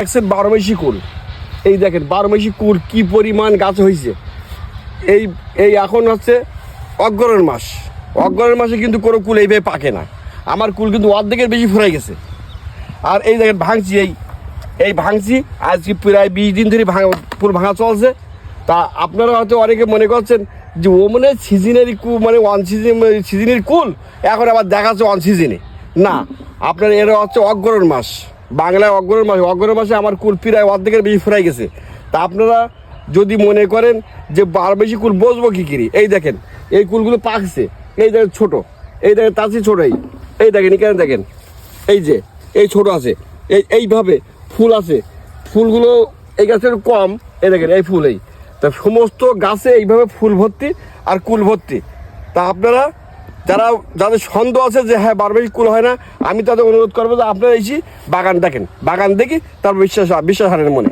দেখছেন বারো মাসি কুল। এই দেখেন বারো মাসি কুল কি পরিমাণ গাছ হয়েছে এই এই এখন হচ্ছে অগ্রহণ মাস। অগ্রহণ মাসে কিন্তু কোনো কুল এইভাবে পাকে না। আমার কুল কিন্তু অর্ধেকের বেশি ফুরাই গেছে। আর এই দেখেন ভাঙছি এই এই ভাঙছি আজকে প্রায় বিশ দিন ধরে ভাঙা পুরো ভাঙা চলছে। তা আপনারা হয়তো অনেকে মনে করছেন যে, ও মানে সিজনের কু মানে ওয়ান সিজন সিজনের কুল, এখন আবার দেখাচ্ছে ওয়ান সিজনে না, আপনার এরা হচ্ছে অগ্রহণ মাস। বাংলায় অগ্রহণ মাসে অগ্রহণ মাসে আমার কুল প্রায় অর্ধেকের বেশি ফুরাই গেছে। তা আপনারা যদি মনে করেন যে বার বেশি কুল বসবো কি করি? এই দেখেন, এই কুলগুলো পাকছে। এই দেখেন ছোট। এই দেখেন চেয়ে ছোট এই। এই দেখেন এখানে দেখেন। এই যে, এই ছোট আছে। এই, এইভাবে ফুল আছে। ফুলগুলো এই গাছের কম। এই দেখেন, এই ফুল এই। তা সমস্ত গাছে এইভাবে ফুল ভর্তি আর কুল ভর্তি। তা আপনারা যারা যাদের সন্দেহ আছে যে হ্যাঁ বারবেশি কুল হয় না, আমি তাদের অনুরোধ করব যে আপনারা এসে বাগান দেখেন। বাগান দেখি তার বিশ্বাস বিশ্বাস হারের মনে।